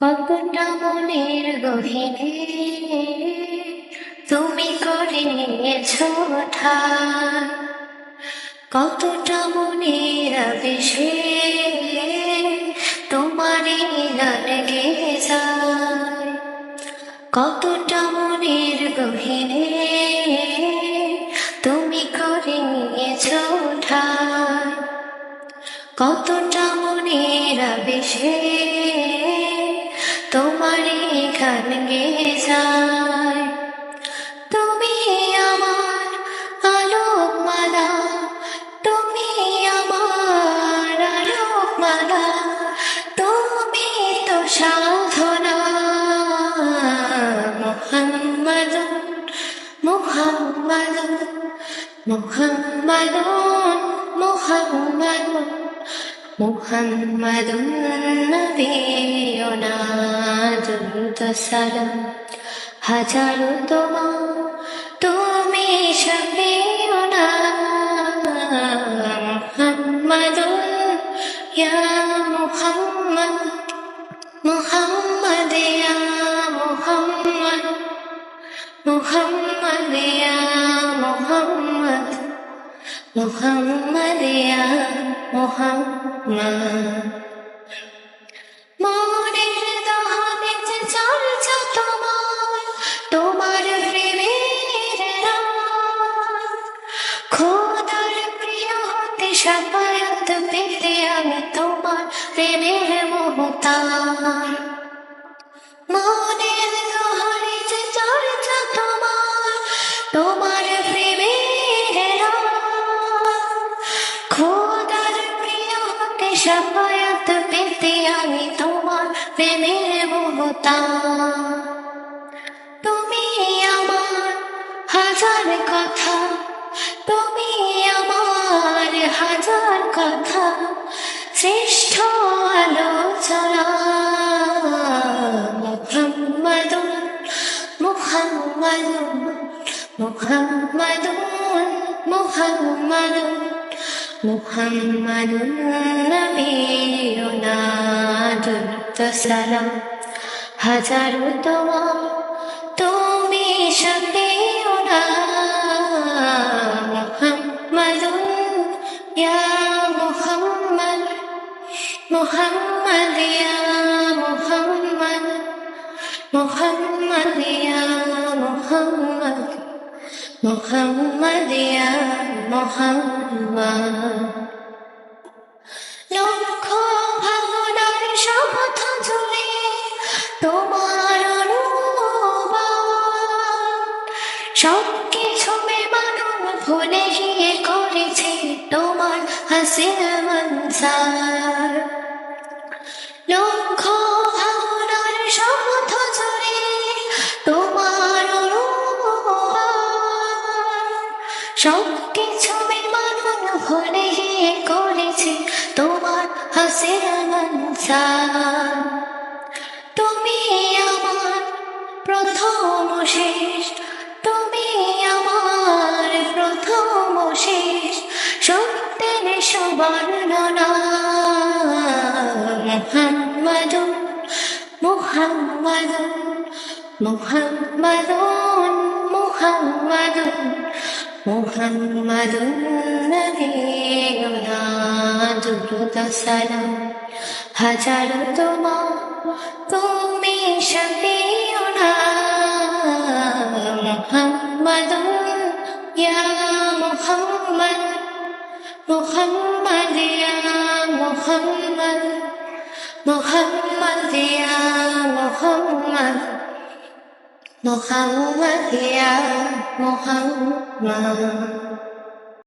কতটা মনের গহিনে তুমি করে নিয়েছ ঠাই কতটা মনের আবেশে তোমারই গান যায়। কতটা মনের গহিনে তুমি করে নিয়েছ ঠাই কতটা মনের আবেশে গান গেয়ে যায়। তুমি আমার আলোক মালা তুমি আমার আলোক মালা তুমি তো সাধনা। মোহাম্মদ মোহাম্মদ মোহাম্মদ মোহাম্মদ محمد نبينا درود সালাম হাজারো তোমা মুহাম্মদ মুহাম্মদ মনের দহনে যে তোমার। তোমার প্রেমের খোদার প্রিয় হতে সাফায়াত পেতে আমি তোমার প্রেমের মমতার। সাফায়াত পেতে আমি তোমার প্রেমের মমতা তুমি আমার হাজার কথা তুমি আমার হাজার কথা শ্রেষ্ঠ আলোচনা মুহাম্মাদুন মুহাম্মাদুন মুহাম্মাদুন মুহাম্মাদুন মুহাম্মাদুন নবিয়ুনা দুরুদ সালাম হাজারো তোমা তুমি শফিউনা মুহাম্মাদুন ইয়া মুহাম্মদ মুহাম্মদ ইয়া মুহাম্মদ মুহাম্মদ ইয়া মুহাম্মদ মুহাম্মদ ইয়া মুহাম্মদ লক্ষ ভাবনার তোমার সব কিছু করেছে তোমার হাসির মনসার লক্ষ ভাবনার শপথ জুড়ে তোমার সব মনসার তুমি আমার প্রথম শেষ, তুমি আমার প্রথম শেষ সত্যের সুবর্ণনা মুহাম্মাদুন মুহাম্মাদুন মুহাম্মাদুন মুহাম্মাদুন মুহাম্মাদুন নবিয়ুনা দুরুদ সালাম। হাজারো তোমা তুমি শফিউনা মুহাম্মাদুন ইয়া মুহাম্মদ মুহাম্মদ, ইয়া মুহাম্মদ মুহাম্মদ, ইয়া মুহাম্মদ মুহাম্মদ, ইয়া মুহাম্মদ।